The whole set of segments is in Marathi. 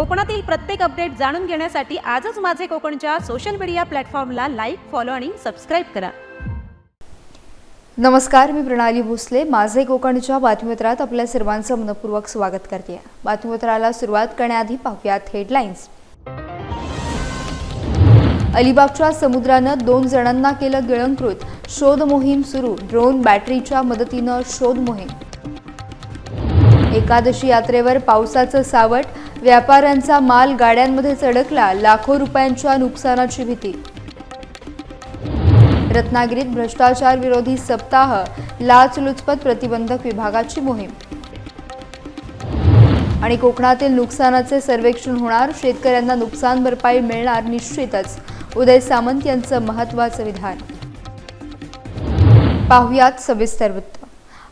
कोकणातील प्रत्येक अपडेट जाणून घेण्यासाठी आजच माझे कोकणच्या सोशल मीडिया प्लॅटफॉर्मला लाईक फॉलो आणि सबस्क्राईब करा. नमस्कार मी प्रणाली भोसले. माझे कोकणच्या बातमीपत्रात आपल्या सर्वांचं मनपूर्वक स्वागत करते. बातमीपत्राला सुरुवात करण्याआधी पाहूयात हेडलाईन्स अलिबागच्या समुद्रानं दोन जणांना केलं गिळंकृत. शोध मोहीम सुरू. ड्रोन बॅटरीच्या मदतीनं शोध मोहीम. एकादशी यात्रेवर पावसाचं सावट व्यापाऱ्यांचा माल गाड्यांमध्ये चढकला लाखो रुपयांच्या नुकसानाची भीती. रत्नागिरीत भ्रष्टाचार विरोधी सप्ताह लाचलुचपत प्रतिबंधक विभागाची मोहीम. आणि कोकणातील नुकसानाचे सर्वेक्षण होणार शेतकऱ्यांना नुकसान भरपाई मिळणार निश्चितच. उदय सामंत यांचं महत्त्वाचं विधान. पाहुयात सविस्तर वृत्त.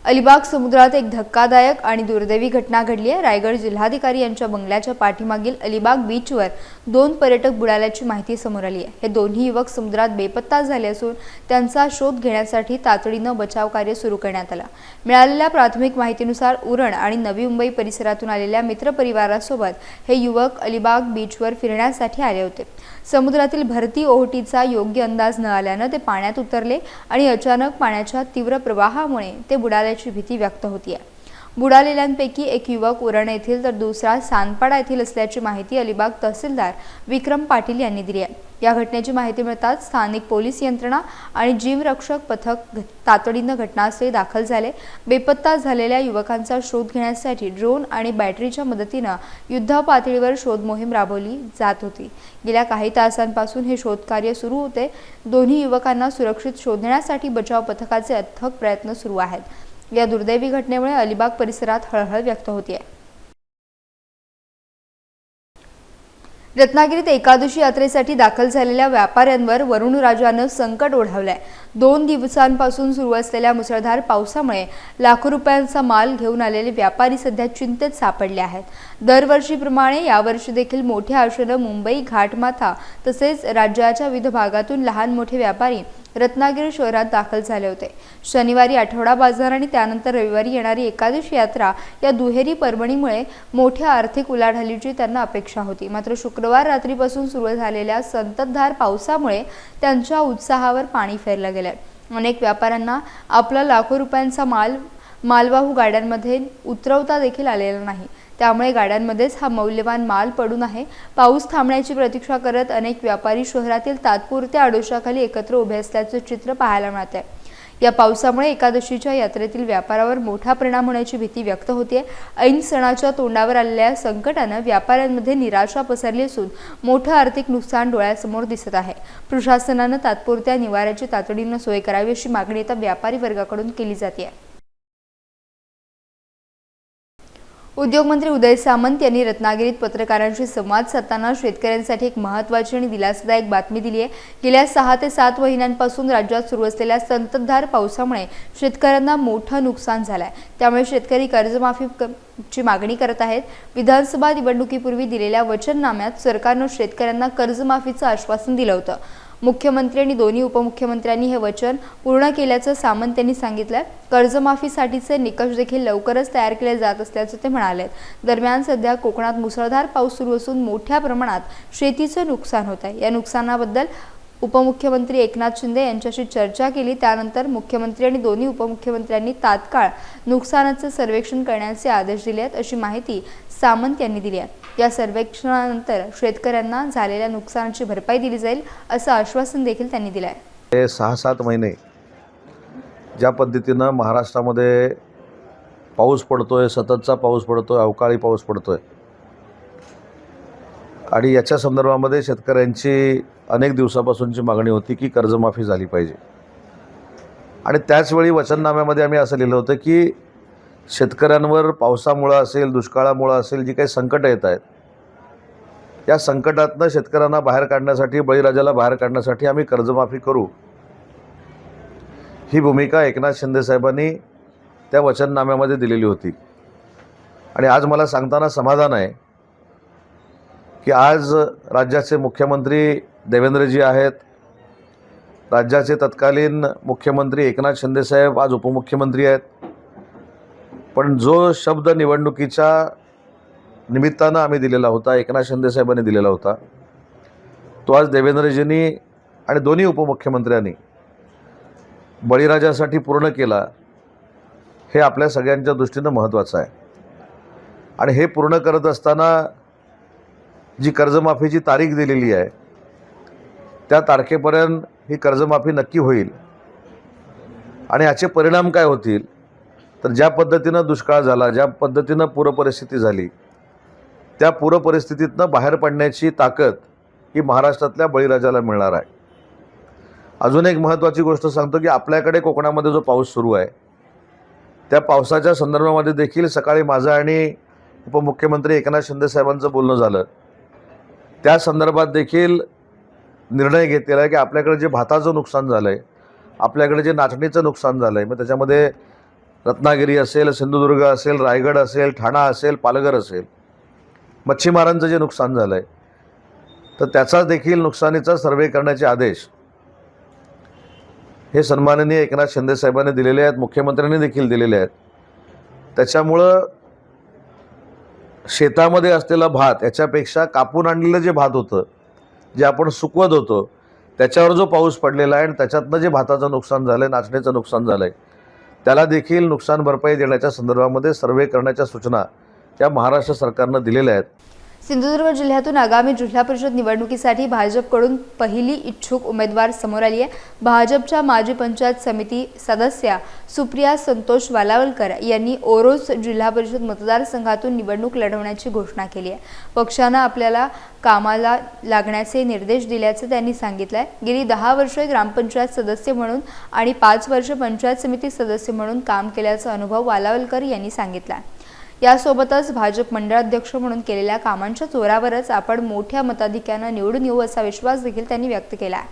अलिबाग समुद्रात एक धक्कादायक आणि दुर्दैवी घटना घडली आहे. रायगड जिल्हाधिकारी यांच्या बंगल्याच्या पाठीमागील अलिबाग बीचवर दोन पर्यटक बुडाल्याची माहिती समोर आली आहे. हे दोन्ही युवक समुद्रात बेपत्ता झाले असून त्यांचा शोध घेण्यासाठी तातडीनं बचाव कार्य सुरू करण्यात आला. मिळालेल्या प्राथमिक माहितीनुसार उरण आणि नवी मुंबई परिसरातून आलेल्या मित्रपरिवारासोबत हे युवक अलिबाग बीचवर फिरण्यासाठी आले होते. समुद्रातील भरती ओहोटीचा योग्य अंदाज न आल्यानं ते पाण्यात उतरले आणि अचानक पाण्याच्या तीव्र प्रवाहामुळे ते बुडाल्याची भीती व्यक्त होती आहे बुडालेल्यांपैकी एक युवक उरण येथील तर दुसरा सानपाडा येथील असल्याची माहिती अलिबाग तहसीलदार विक्रम पाटील यांनी दिली आहे. या घटनेची माहिती मिळताच स्थानिक पोलीस यंत्रणा आणि जीवरक्षक पथक तातडीनं घटनास्थळी दाखल झाले. बेपत्ता झालेल्या युवकांचा शोध घेण्यासाठी ड्रोन आणि बॅटरीच्या मदतीनं युद्धपातळीवर शोध मोहीम राबवली जात होती. गेल्या काही तासांपासून हे शोधकार्य सुरू होते. दोन्ही युवकांना सुरक्षित शोधण्यासाठी बचाव पथकाचे अथक प्रयत्न सुरू आहेत. या दुर्दैवी घटनेमुळे अलिबाग परिसरात हळहळ व्यक्त होतीये. रत्नागिरीत एकादशी यात्रेसाठी दाखल झालेल्या व्यापाऱ्यांवर वरुण राजानं संकट ओढावलंय. दोन दिवसांपासून सुरू असलेल्या मुसळधार पावसामुळे लाखो रुपयांचा माल घेऊन आलेले व्यापारी सध्या चिंतेत सापडले आहेत. दरवर्षीप्रमाणे यावर्षी देखील मोठ्या आशेनं मुंबई घाटमाथा तसेच राज्याच्या विविध भागातून लहान मोठे व्यापारी रत्नागिरी शहरात दाखल झाले होते. शनिवारी आठवडा बाजार आणि त्यानंतर रविवारी येणारी एकादशी यात्रा या दुहेरी पर्वणीमुळे मोठ्या आर्थिक उलाढालीची त्यांना अपेक्षा होती. मात्र शुक्रवार रात्रीपासून सुरू झालेल्या संततधार पावसामुळे त्यांच्या उत्साहावर पाणी फेरलं गेलं अनेक व्यापाऱ्यांना आपला लाखो रुपयांचा माल मालवाहू गाड्यांमध्ये उतरवता देखील आलेला नाही. त्यामुळे गाड्यांमध्येच हा मौल्यवान माल पडून आहे. पाऊस थांबण्याची प्रतीक्षा करत अनेक व्यापारी शहरातील तात्पुरत्या आडोशाखाली एकत्र उभे असल्याचं चित्र पाहायला मिळत. आहे या पावसामुळे एकादशीच्या यात्रेतील व्यापारावर मोठा परिणाम होण्याची भीती व्यक्त होते ऐन सणाच्या तोंडावर आलेल्या संकटानं व्यापाऱ्यांमध्ये निराशा पसरली असून मोठं आर्थिक नुकसान डोळ्यासमोर दिसत आहे. प्रशासनानं तात्पुरत्या निवाऱ्याची तातडीनं सोय करावी अशी मागणी आता व्यापारी वर्गाकडून केली जाते उद्योगमंत्री उदय सामंत यांनी रत्नागिरीत पत्रकारांशी संवाद साधताना शेतकऱ्यांसाठी एक महत्त्वाची आणि दिलासादायक बातमी दिली आहे. गेल्या सहा ते सात महिन्यांपासून राज्यात सुरू असलेल्या संततधार पावसामुळे शेतकऱ्यांना मोठं नुकसान झालं आहे त्यामुळे शेतकरी कर्जमाफी क- ची मागणी करत आहेत. विधानसभा निवडणुकीपूर्वी दिलेल्या वचननाम्यात सरकारनं शेतकऱ्यांना कर्जमाफीचं आश्वासन दिलं होतं. मुख्यमंत्री आणि दोन्ही उपमुख्यमंत्र्यांनी हे वचन पूर्ण केल्याचं सामंत यांनी सांगितलं कर्जमाफीसाठीचे निकष देखील लवकरच तयार केले जात असल्याचं ते म्हणाले दरम्यान सध्या कोकणात मुसळधार पाऊस सुरू असून मोठ्या प्रमाणात शेतीचं नुकसान होत आहे. या नुकसानाबद्दल उपमुख्यमंत्री एकनाथ शिंदे यांच्याशी चर्चा केली. त्यानंतर मुख्यमंत्री आणि दोन्ही उपमुख्यमंत्र्यांनी तात्काळ नुकसानाचं सर्वेक्षण करण्याचे आदेश दिले आहेत अशी माहिती सामंत यांनी दिली आहे. या सर्वेक्षणानंतर शेतकऱ्यांना झालेल्या नुकसानाची भरपाई दिली जाईल असं आश्वासन देखील त्यांनी दिलं आहे. हे सहा सात महिने ज्या पद्धतीनं महाराष्ट्रामध्ये पाऊस पडतो आहे सततचा पाऊस पडतो आहे अवकाळी पाऊस पडतो आहे आणि याच्या संदर्भामध्ये शेतकऱ्यांची अनेक दिवसापासूनची मागणी होती की कर्जमाफी झाली पाहिजे. आणि त्याचवेळी वचननाम्यामध्ये आम्ही असं लिहिलं होतं की शेतकऱ्यांवर पावसामुळं असेल दुष्काळामुळं असेल जी काही संकटं येत आहेत या संकटातनं शेतकऱ्यांना बाहेर काढण्यासाठी बळीराजाला बाहेर काढण्यासाठी आम्ही कर्जमाफी करू. ही भूमिका एकनाथ शिंदे साहेबांनी त्या वचननाम्यामध्ये दिलेली होती. आणि आज मला सांगताना समाधान आहे की आज राज्याचे मुख्यमंत्री देवेंद्रजी आहेत. राज्याचे तत्कालीन मुख्यमंत्री एकनाथ शिंदेसाहेब आज उपमुख्यमंत्री आहेत. पण जो शब्द निवडणुकीच्या निमित्तानं आम्ही दिलेला होता एकनाथ शिंदे साहेबांनी दिलेला होता तो आज देवेंद्रजींनी आणि दोन्ही उपमुख्यमंत्र्यांनी बळीराजासाठी पूर्ण केला हे आपल्या सगळ्यांच्या दृष्टीनं महत्त्वाचं आहे. आणि हे पूर्ण करत असताना जी कर्जमाफीची तारीख दिलेली आहे त्या तारखेपर्यंत ही कर्जमाफी नक्की होईल. आणि याचे परिणाम काय होतील? तर ज्या पद्धतीनं दुष्काळ झाला ज्या पद्धतीनं पूरपरिस्थिती झाली त्या पूरपरिस्थितीतनं बाहेर पडण्याची ताकद ही महाराष्ट्रातल्या बळीराजाला मिळणार आहे. अजून एक महत्त्वाची गोष्ट सांगतो की आपल्याकडे कोकणामध्ये जो पाऊस सुरू आहे त्या पावसाच्या संदर्भामध्ये देखील सकाळी माझं आणि उपमुख्यमंत्री एकनाथ शिंदे साहेबांचं बोलणं झालं. त्या संदर्भात देखील निर्णय घेतलेला आहे की आपल्याकडे जे भाताचं नुकसान झालं आहे आपल्याकडे जे नाचणीचं नुकसान झालं आहे मग त्याच्यामध्ये रत्नागिरी असेल सिंधुदुर्ग असेल रायगड असेल ठाणा असेल पालघर असेल. मच्छीमारांचं जे नुकसान झालं आहे तर त्याचा देखील नुकसानीचा सर्वे करण्याचे आदेश हे सन्माननीय एकनाथ शिंदे साहेबांनी दिलेले आहेत मुख्यमंत्र्यांनी देखील दिलेले आहेत. त्याच्यामुळं शेतामध्ये असलेला भात याच्यापेक्षा कापून आणलेलं जे भात होतं जे आपण सुकवत होतो त्याच्यावर जो पाऊस पडलेला आहे आणि त्याच्यातनं जे भाताचं नुकसान झालं आहे नाचणीचं नुकसान झालं आहे त्याला देखील नुकसान भरपाई देण्याच्या संदर्भामध्ये सर्वे करण्याच्या सूचना या महाराष्ट्र सरकारनं दिलेल्या आहेत. सिंधुदुर्ग जिल्ह्यातून आगामी जिल्हा परिषद निवडणुकीसाठी भाजपकडून पहिली इच्छुक उमेदवार समोर आली आहे. भाजपच्या माजी पंचायत समिती सदस्या सुप्रिया संतोष वालावलकर यांनी ओरोस जिल्हा परिषद मतदारसंघातून निवडणूक लढवण्याची घोषणा केली आहे. पक्षानं आपल्याला कामाला लागण्याचे निर्देश दिल्याचं त्यांनी सांगितलं आहे गेली दहा वर्षे ग्रामपंचायत सदस्य म्हणून आणि पाच वर्ष पंचायत समिती सदस्य म्हणून काम केल्याचा अनुभव वालावलकर यांनी सांगितला आहे यासोबतच भाजप मंडळाध्यक्ष म्हणून केलेल्या कामांच्या जोरावरच आपण मोठ्या मताधिक्यानं निवडून येऊ असा विश्वास देखील त्यांनी व्यक्त केला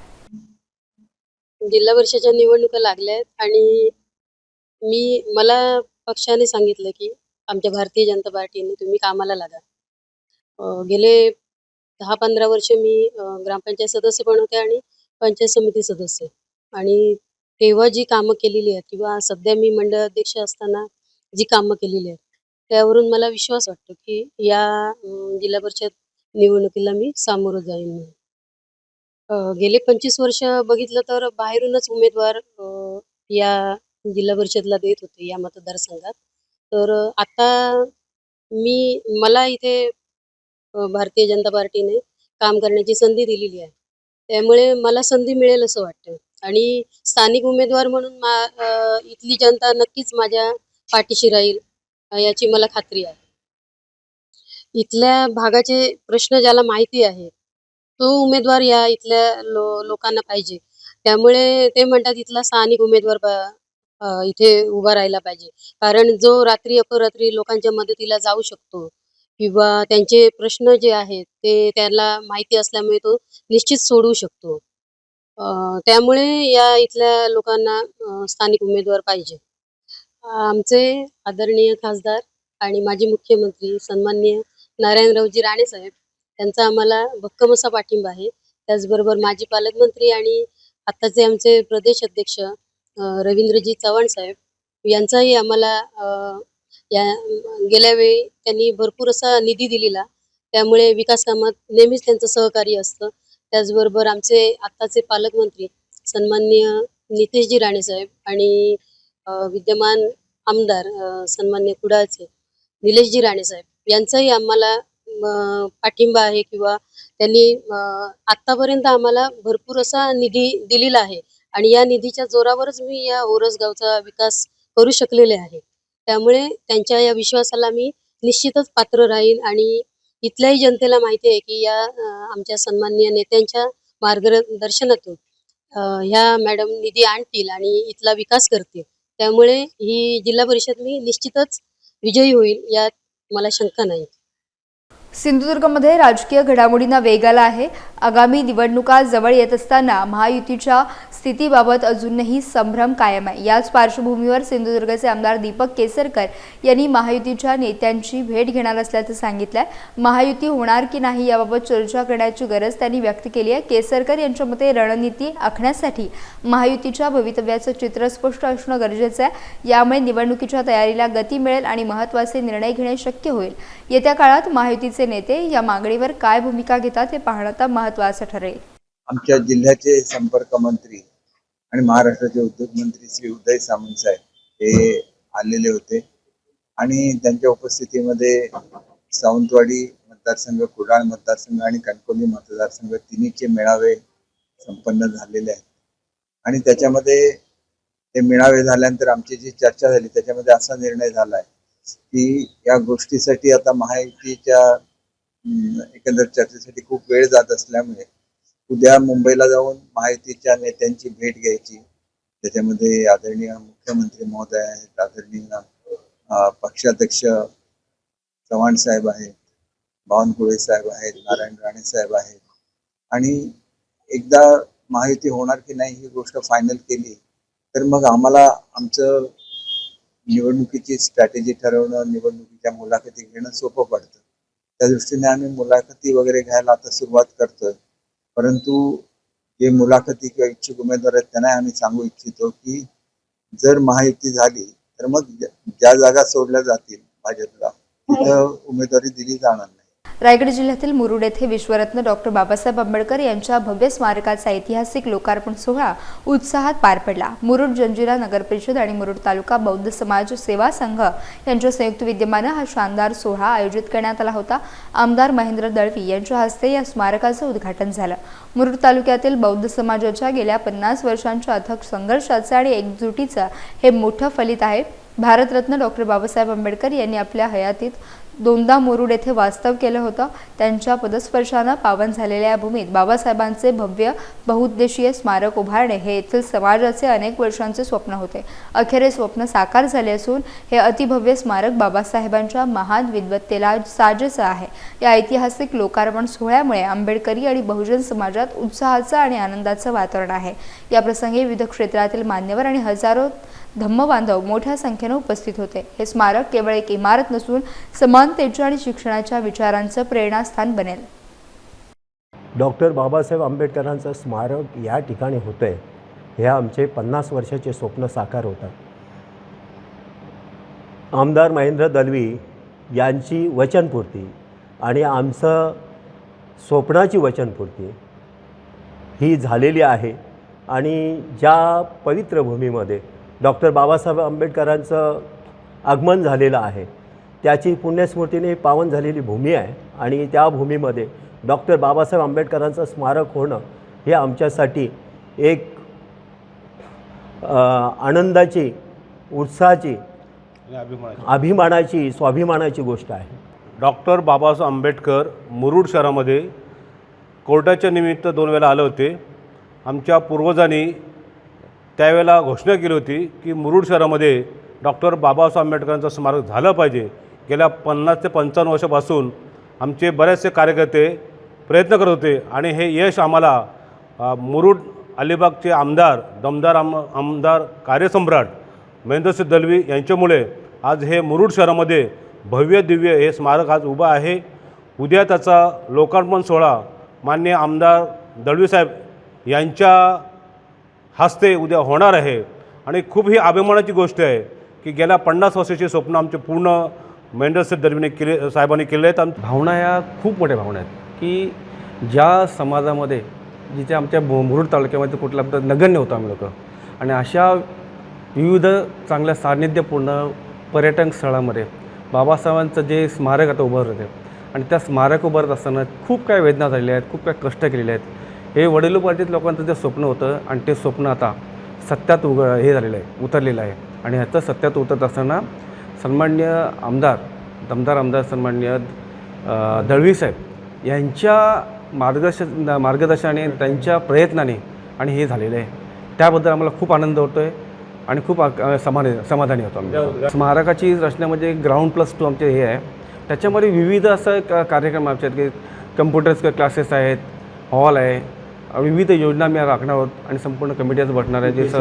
गेल्या जिल्हा परिषदेच्या निवडणुका लागल्या आहेत आणि मी मला पक्षाने सांगितलं की आमच्या भारतीय जनता पार्टीने तुम्ही कामाला लागा. गेले दहा पंधरा वर्ष मी ग्रामपंचायत सदस्य पण होते आणि पंचायत समिती सदस्य. आणि तेव्हा जी कामं केलेली आहेत किंवा सध्या मी मंडळ अध्यक्ष असताना जी कामं केलेली आहेत त्यावरून मला विश्वास वाटतो की या जिल्हा परिषद निवडणुकीला मी सामोरं जाईन म्हणून. गेले पंचवीस वर्ष बघितलं तर बाहेरूनच उमेदवार या जिल्हा परिषदला देत होते या मतदारसंघात. तर आता मी मला इथे भारतीय जनता पार्टीने काम करण्याची संधी दिलेली आहे. त्यामुळे मला संधी मिळेल असं वाटतं. आणि स्थानिक उमेदवार म्हणून मा इथली जनता नक्कीच माझ्या पाठीशी राहील. याची मला खात्री आहे. इथल्या भागाचे प्रश्न ज्याला माहिती आहे तो उमेदवार या इथल्या लो लोकांना पाहिजे. त्यामुळे ते म्हणतात इथला स्थानिक उमेदवार इथे उभा राहायला पाहिजे. कारण जो रात्री अपरात्री लोकांच्या मदतीला जाऊ शकतो किंवा त्यांचे प्रश्न जे आहेत ते त्याला माहिती असल्यामुळे तो निश्चित सोडवू शकतो. त्यामुळे या इथल्या लोकांना स्थानिक उमेदवार पाहिजे. आमचे आदरणीय खासदार आणि माजी मुख्यमंत्री सन्माननीय नारायणरावजी राणे साहेब त्यांचा आम्हाला भक्कम असा पाठिंबा आहे. त्याचबरोबर माजी पालकमंत्री आणि आत्ताचे आमचे प्रदेश अध्यक्ष रवींद्रजी चव्हाण साहेब यांचाही आम्हाला या गेल्या वेळी त्यांनी भरपूर असा निधी दिलेला. त्यामुळे विकास कामात नेहमीच त्यांचं सहकार्य असतं. त्याचबरोबर आमचे आत्ताचे पालकमंत्री सन्माननीय नितेशजी राणे साहेब आणि विद्यमान आमदार सन्मान्य कुडाळचे निलेशजी राणे साहेब यांचाही आम्हाला पाठिंबा आहे किंवा त्यांनी आतापर्यंत आम्हाला भरपूर असा निधी दिलेला आहे आणि या निधीच्या जोरावरच मी या ओरस गावचा विकास करू शकलेले आहे. त्यामुळे त्यांच्या या विश्वासाला मी निश्चितच पात्र राहीन आणि इथल्याही जनतेला माहिती आहे की या आमच्या सन्माननीय नेत्यांच्या मार्गदर्शनातून ह्या मॅडम निधी आणतील आणि इथला विकास करतील. त्यामुळे ही जिल्हा परिषद मी निश्चितच विजयी होईल यात मला शंका नाही. सिंधुदुर्गमध्ये राजकीय घडामोडींना वेग आला आहे. आगामी निवडणुका जवळ येत असताना महायुतीच्या स्थितीबाबत अजूनही संभ्रम कायम आहे. याच पार्श्वभूमीवर सिंधुदुर्गचे आमदार दीपक केसरकर यांनी महायुतीच्या नेत्यांची भेट घेणार असल्याचं सांगितलंय. महायुती होणार की नाही याबाबत चर्चा करण्याची गरज त्यांनी व्यक्त केली आहे. केसरकर यांच्या मते रणनीती आखण्यासाठी महायुतीच्या भवितव्याचं चित्र स्पष्ट असणं गरजेचं आहे. यामुळे निवडणुकीच्या तयारीला गती मिळेल आणि महत्त्वाचे निर्णय घेणे शक्य होईल. येत्या काळात महायुतीचे नेते या मागणीवर काय भूमिका घेतात हे पाहणं महत्वाचं ठरेल. आमच्या जिल्ह्याचे संपर्क मंत्री आणि महाराष्ट्राचे उद्योग मंत्री श्री उदय सामंत साहेब हे आलेले होते. आणि त्यांच्या उपस्थितीमध्ये सावंतवाडी मतदारसंघ कुडाळ मतदारसंघ आणि कणकोली मतदारसंघ तिन्हीचे मेळावे संपन्न झालेले आहेत. आणि त्याच्यामध्ये ते मेळावे झाल्यानंतर आमची जी चर्चा झाली त्याच्यामध्ये असा निर्णय झाला आहे की या गोष्टीसाठी आता महायुतीच्या एकंदर चर्चेसाठी खूप वेळ जात असल्यामुळे उद्या मुंबईला जाऊन महायुतीच्या नेत्यांची भेट घ्यायची. त्याच्यामध्ये आदरणीय मुख्यमंत्री महोदय आहेत आदरणीय पक्षाध्यक्ष चव्हाण साहेब आहेत बावनकुळे साहेब आहेत नारायण राणे साहेब आहेत. आणि एकदा महायुती होणार की नाही ही गोष्ट फायनल केली तर मग आम्हाला आमचं निवडणुकीची स्ट्रॅटेजी ठरवणं निवडणुकीच्या मुलाखती घेणं सोपं पडतं. त्या दृष्टीने आम्ही मुलाखती वगैरे घ्यायला आता सुरुवात करतोय. परंतु जे मुलाखती किंवा इच्छुक उमेदवार आहेत त्यांना आम्ही सांगू इच्छितो की जर महायुती झाली तर मग ज्या- जागा सोडल्या जातील भाजपला तिथं उमेदवारी दिली जाणार रायगड जिल्ह्यातील मुरुड येथे विश्वरत्न डॉक्टर बाबासाहेब आंबेडकर यांच्या भव्य स्मारकाचा ऐतिहासिक लोकार्पण सोहळा उत्साहात पार पडला. मुरुड जंजिरा नगर परिषद आणि मुरुड तालुका बौद्ध समाज सेवा संघ यांच्या संयुक्त विद्यमानं हा शानदार सोहळा आयोजित करण्यात आला होता. आमदार महेंद्र दळवी यांच्या हस्ते या स्मारकाचं उद्घाटन झालं. मुरुड तालुक्यातील बौद्ध समाजाच्या गेल्या पन्नास वर्षांच्या अथक संघर्षाचं आणि एकजुटीचं हे मोठं फलित आहे. भारतरत्न डॉक्टर बाबासाहेब आंबेडकर यांनी आपल्या हयातीत दोनदा मुरुड येथे वास्तव केलं होतं. त्यांच्या पदस्पर्शानं पावन झालेल्या या भूमीत बाबासाहेबांचे भव्य बहुउद्देशीय स्मारक उभारणे हे येथील समाजाचे अनेक वर्षांचे स्वप्न होते. अखेर हे स्वप्न साकार झाले असून हे अतिभव्य स्मारक बाबासाहेबांच्या महान विद्वत्तेला साजेचं आहे. या ऐतिहासिक लोकार्पण सोहळ्यामुळे आंबेडकरी आणि बहुजन समाजात उत्साहाचं आणि आनंदाचं वातावरण आहे. या प्रसंगी विविध क्षेत्रातील मान्यवर आणि हजारो धम्मबांधव मोठ्या संख्येनं उपस्थित होते. हे स्मारक केवळ एक इमारत नसून समानतेच्या आणि शिक्षणाच्या विचारांचं प्रेरणास्थान बनेल. डॉक्टर बाबासाहेब आंबेडकरांचं स्मारक या ठिकाणी होतं आहे हे आमचे पन्नास वर्षाचे स्वप्न साकार होतात. आमदार महेंद्र दलवी यांची वचनपूर्ती आणि आमचं स्वप्नाची वचनपूर्ती ही झालेली आहे. आणि ज्या पवित्र भूमीमध्ये डॉक्टर बाबासाहेब आंबेडकरांचं आगमन झालेलं आहे. त्याची पुण्यस्मृतीने पावन झालेली भूमी आहे आणि त्या भूमीमध्ये डॉक्टर बाबासाहेब आंबेडकरांचं स्मारक होणं हे आमच्यासाठी एक आनंदाची उत्साहाची अभिमानाची स्वाभिमानाची गोष्ट आहे. डॉक्टर बाबासाहेब आंबेडकर मुरुड शहरामध्ये कोर्टाच्या निमित्त दोन वेळा आले होते. आमच्या पूर्वजांनी त्यावेळेला घोषणा केली होती की मुरुड शहरामध्ये डॉक्टर बाबासाहेब आंबेडकरांचं स्मारक झालं पाहिजे. गेल्या पन्नास ते पंचावन्न वर्षापासून आमचे बरेचसे कार्यकर्ते प्रयत्न करत होते आणि हे यश आम्हाला मुरुड अलिबागचे आमदार दमदार आम आमदार कार्यसम्राट महेंद्रसिंह दलवी यांच्यामुळे आज हे मुरुड शहरामध्ये भव्य दिव्य हे स्मारक आज उभं आहे. उद्या त्याचा लोकार्पण सोहळा मान्य आमदार दळवीसाहेब यांच्या हस्ते उद्या होणार आहे. आणि खूप ही अभिमानाची गोष्ट आहे की गेल्या पन्नास वर्षाची स्वप्न आमचे पूर्ण महेंद्रसिंह दलवीने केले साहेबांनी केले आहेत. आम भावना ह्या खूप मोठ्या भावना आहेत की ज्या समाजामध्ये जिथे आमच्या मुरुड तालुक्यामध्ये कुठला नगण्य होतो आम्ही लोक आणि अशा विविध चांगल्या सान्निध्यपूर्ण पर्यटन स्थळामध्ये बाबासाहेबांचं जे स्मारक आता उभारत आहे आणि त्या स्मारक उभारत असताना खूप काय वेदना झालेल्या आहेत खूप काय कष्ट केलेले आहेत. हे वडिलोपार्जित लोकांचं जे स्वप्न होतं आणि ते स्वप्न आता सत्यात उग हे झालेलं आहे उतरलेलं आहे. आणि ह्याचं सत्यात उतरत असताना सन्मान्य आमदार दमदार आमदार सन्मान्य दळवी साहेब यांच्या मार्गदर्शन मार्गदर्शनाने त्यांच्या प्रयत्नाने आणि हे झालेलं आहे. त्याबद्दल आम्हाला खूप आनंद होतो आहे आणि खूप अ, समाधानी समाधानी होतो आम्ही. स्मारकाची रचना म्हणजे ग्राउंड प्लस टू आमचे हे आहे. त्याच्यामध्ये विविध असं कार्यक्रम आमचे आहेत की कम्प्युटर्स क्लासेस आहेत हॉल आहे विविध योजना आम्ही राखणार आहोत आणि संपूर्ण कमिटीज बसणार आहे जे स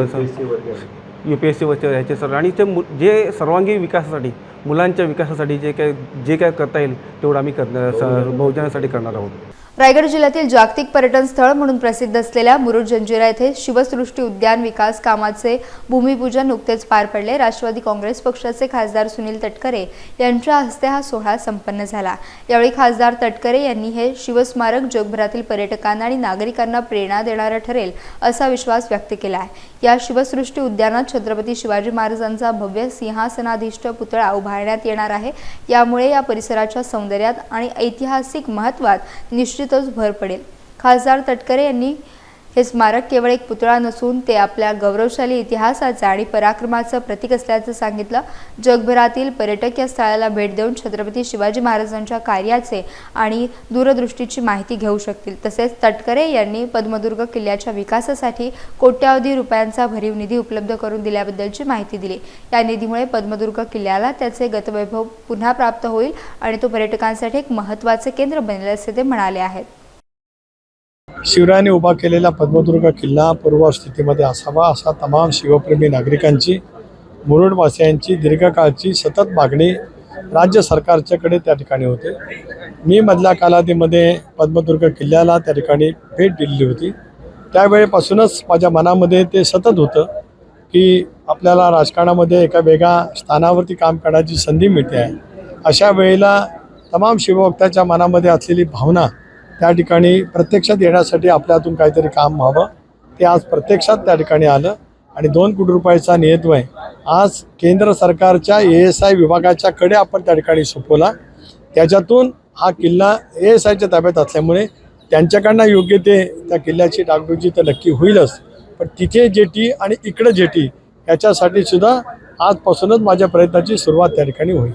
यू पी एस सी वरचे ह्याचे सर्व आणि ते मु जे सर्वांगीण विकासासाठी मुलांच्या विकासासाठी जे काय जे काय करता येईल तेवढं आम्ही करणार बहुजनासाठी करणार आहोत. रायगड जिल्ह्यातील जागतिक पर्यटन स्थळ म्हणून प्रसिद्ध असलेल्या मुरुड जंजिरा येथे शिवसृष्टी उद्यान विकास कामाचे भूमिपूजन नुकतेच पार पडले. राष्ट्रवादी काँग्रेस पक्षाचे खासदार सुनील तटकरे यांच्या हस्ते हा सोहळा संपन्न झाला. यावेळी खासदार तटकरे यांनी हे शिवस्मारक जगभरातील पर्यटकांना आणि नागरिकांना प्रेरणा देणारं ठरेल असा विश्वास व्यक्त केला आहे. या शिवसृष्टी उद्यानात छत्रपती शिवाजी महाराजांचा भव्य सिंहासनाधिष्ठ पुतळा उभारण्यात येणार आहे. यामुळे या परिसराच्या सौंदर्यात आणि ऐतिहासिक महत्त्वात निश्चितच भर पडेल. खासदार तटकरे यांनी हे स्मारक केवळ एक पुतळा नसून ते आपल्या गौरवशाली इतिहासाचं आणि पराक्रमाचं प्रतीक असल्याचं सांगितलं. जगभरातील पर्यटक या स्थळाला भेट देऊन छत्रपती शिवाजी महाराजांच्या कार्याचे आणि दूरदृष्टीची माहिती घेऊ शकतील. तसेच तटकरे यांनी पद्मदुर्ग किल्ल्याच्या विकासासाठी कोट्यावधी रुपयांचा भरीव निधी उपलब्ध करून दिल्याबद्दलची माहिती दिली. या निधीमुळे पद्मदुर्ग किल्ल्याला त्याचे गतवैभव पुन्हा प्राप्त होईल आणि तो पर्यटकांसाठी एक महत्त्वाचे केंद्र बनेल असे ते म्हणाले आहेत. शिवरायाने उभा केलेला पद्मदुर्ग किल्ला पूर्व स्थितीमध्ये असावा असा तमाम शिवप्रेमी नागरिकांची मुरुडवासियांची दीर्घकाळची सतत मागणी राज्य सरकारच्याकडे त्या ठिकाणी होते. मी मधल्या कालावधीमध्ये पद्मदुर्ग किल्ल्याला त्या ठिकाणी भेट दिलेली होती. त्यावेळेपासूनच माझ्या मनामध्ये ते सतत होतं की आपल्याला राजकारणामध्ये एका वेगळ्या स्थानावरती काम करण्याची संधी मिळते आहे. अशा वेळेला तमाम शिवभक्ताच्या मनामध्ये असलेली भावना त्या ठिकाणी प्रत्यक्षात येण्यासाठी आपल्या हातून काहीतरी काम व्हावं. ते आज प्रत्यक्षात त्या ठिकाणी आलं आणि दोन कोटी रुपयाचा नियतवय आज केंद्र सरकारच्या ए एस आय विभागाच्याकडे आपण त्या ठिकाणी सोपवला. त्याच्यातून हा किल्ला ए एस आयच्या ताब्यात असल्यामुळे त्यांच्याकडनं योग्य ते त्या किल्ल्याची डागडुजी तर नक्की होईलच. पण तिथे जेटी आणि इकडं जेटी याच्यासाठी सुद्धा आजपासूनच माझ्या प्रयत्नाची सुरुवात त्या ठिकाणी होईल.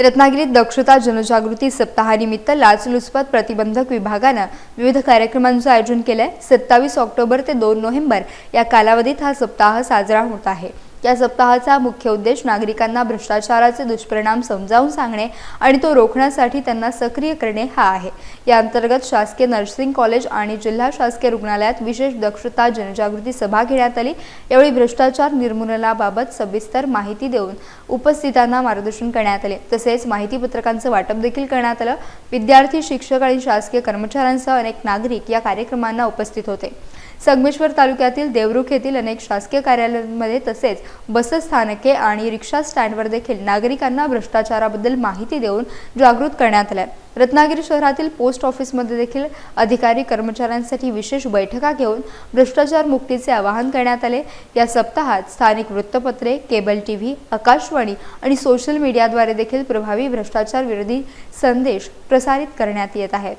रत्नागिरीत दक्षता जनजागृती सप्ताहानिमित्त लाचलुचपत प्रतिबंधक विभागानं विविध कार्यक्रमांचं आयोजन केलं आहे सत्तावीस ऑक्टोबर ते दोन नोव्हेंबर या कालावधीत हा सप्ताह साजरा होत आहे. या सप्ताहाचा मुख्य उद्देश नागरिकांना भ्रष्टाचाराचे दुष्परिणाम समजावून सांगणे आणि तो रोखण्यासाठी त्यांना सक्रिय करणे हा आहे. या अंतर्गत शासकीय नर्सिंग कॉलेज आणि जिल्हा शासकीय रुग्णालयात विशेष दक्षता जनजागृती सभा घेण्यात आली. यावेळी भ्रष्टाचार निर्मूलनाबाबत सविस्तर माहिती देऊन उपस्थितांना मार्गदर्शन करण्यात आले. तसेच माहितीपत्रकांचं वाटप देखील करण्यात आलं. विद्यार्थी शिक्षक आणि शासकीय कर्मचाऱ्यांसह अनेक नागरिक या कार्यक्रमांना उपस्थित होते. संगमेश्वर तालुक्यातील देवरुख येथील अनेक शासकीय कार्यालयांमध्ये तसेच बसस्थानके आणि रिक्षा स्टँडवर देखील नागरिकांना भ्रष्टाचाराबद्दल माहिती देऊन जागृत करण्यात आलं रत्नागिरी शहरातील पोस्ट ऑफिसमध्ये देखील अधिकारी कर्मचाऱ्यांसाठी विशेष बैठका घेऊन भ्रष्टाचार मुक्तीचे आवाहन करण्यात आले. या सप्ताहात स्थानिक वृत्तपत्रे केबल टी व्ही आकाशवाणी आणि सोशल मीडियाद्वारे देखील प्रभावी भ्रष्टाचार विरोधी संदेश प्रसारित करण्यात येत आहेत.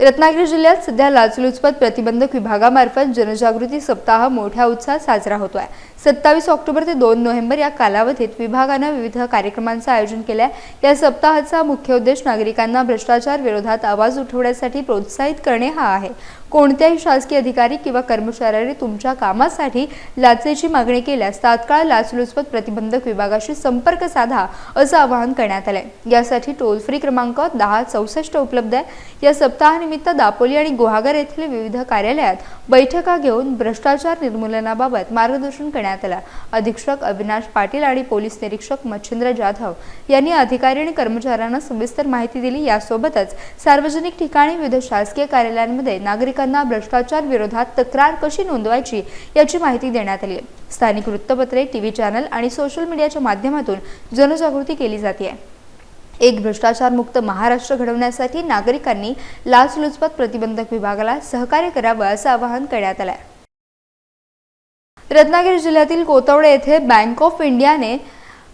रत्नागिरी जिल्ह्यात सध्या लाचलुचपत प्रतिबंधक विभागामार्फत जनजागृती सप्ताह मोठ्या उत्साहात साजरा होतो आहे सत्तावीस ऑक्टोबर ते दोन नोव्हेंबर या कालावधीत विभागानं विविध कार्यक्रमांचं आयोजन केलं आहे या सप्ताहाचा मुख्य उद्देश नागरिकांना भ्रष्टाचार विरोधात आवाज उठवण्यासाठी प्रोत्साहित करणे हा आहे. कोणत्याही शासकीय अधिकारी किंवा कर्मचाऱ्याने तुमच्या कामासाठी लाचेची मागणी केल्यास तात्काळ लाचलुचपत प्रतिबंधक विभागाशी संपर्क साधा असं आवाहन करण्यात आलंय. यासाठी टोल फ्री क्रमांक दहा चौसष्ट उपलब्ध आहे. या सप्ताहानिमित्त दापोली आणि गुहागर येथील विविध कार्यालयात बैठका घेऊन भ्रष्टाचार निर्मूलनाबाबत मार्गदर्शन करण्यात आलं. अधीक्षक अविनाश पाटील आणि पोलीस निरीक्षक मच्छिंद्र जाधव यांनी अधिकारी आणि कर्मचाऱ्यांना सविस्तर माहिती दिली. यासोबतच सार्वजनिक ठिकाणी विविध शासकीय कार्यालयांमध्ये नागरिक नागरिकांना भ्रष्टाचार विरोधात तक्रार कशी नोंदवायची याची माहिती देण्यात आली आहे. स्थानिक वृत्तपत्रे टीव्ही चॅनल आणि सोशल मीडियाच्या माध्यमातून जनजागृती केली जाते. एक भ्रष्टाचारमुक्त महाराष्ट्र घडवण्यासाठी नागरिकांनी लाचलुचपत प्रतिबंधक विभागाला सहकार्य करावं असं आवाहन करण्यात आलं रत्नागिरी जिल्ह्यातील कोतवडे येथे बँक ऑफ इंडियाने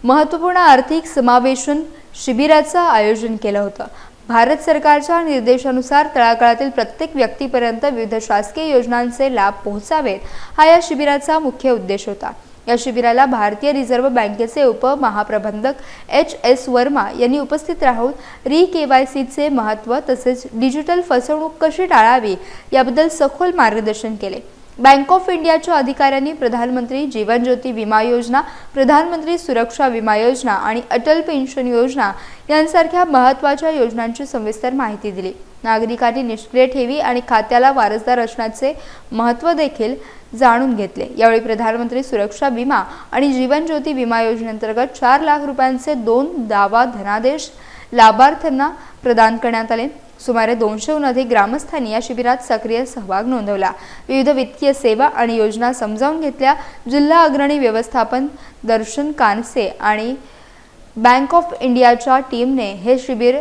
महत्त्वपूर्ण आर्थिक समावेशन शिबिराचं आयोजन केलं होतं. भारत सरकारच्या निर्देशानुसार तळागाळातील प्रत्येक व्यक्तीपर्यंत विविध शासकीय योजनांचे लाभ पोहोचावेत हा या शिबिराचा मुख्य उद्देश होता. या शिबिराला भारतीय रिझर्व्ह बँकेचे उपमहाप्रबंधक एच एस वर्मा यांनी उपस्थित राहून री के वाय सीचे महत्त्व तसेच डिजिटल फसवणूक कशी टाळावी याबद्दल सखोल मार्गदर्शन केले. बँक ऑफ इंडियाच्या अधिकाऱ्यांनी प्रधानमंत्री जीवन ज्योती विमा योजना प्रधानमंत्री सुरक्षा विमा योजना आणि अटल पेन्शन योजना यांसारख्या महत्त्वाच्या योजनांची सविस्तर माहिती दिली. नागरिकांनी निष्क्रिय ठेवी आणि खात्याला वारसदार असण्याचे महत्त्व देखील जाणून घेतले. यावेळी प्रधानमंत्री सुरक्षा विमा आणि जीवन ज्योती विमा योजनेअंतर्गत चार लाख रुपयांचे दोन दावा धनादेश लाभार्थ्यांना प्रदान करण्यात आले. सुमारे दोनशेहून अधिक ग्रामस्थांनी या शिबिरात सक्रिय सहभाग नोंदवला. विविध वित्तीय सेवा आणि योजना समजावून घेतल्या. जिल्हा अग्रणी व्यवस्थापन दर्शन कानसे आणि बँक ऑफ इंडियाच्या टीमने हे शिबिर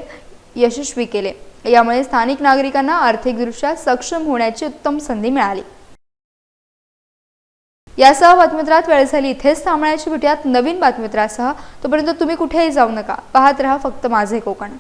यशस्वी केले. यामुळे स्थानिक नागरिकांना आर्थिकदृष्ट्या सक्षम होण्याची उत्तम संधी मिळाली. यासह बातमीत्रात वेळ झाली. इथेच थांबण्याची भेटूयात नवीन बातमीत्रासह तोपर्यंत तुम्ही कुठेही जाऊ नका. पाहत रहा फक्त माझे कोकण.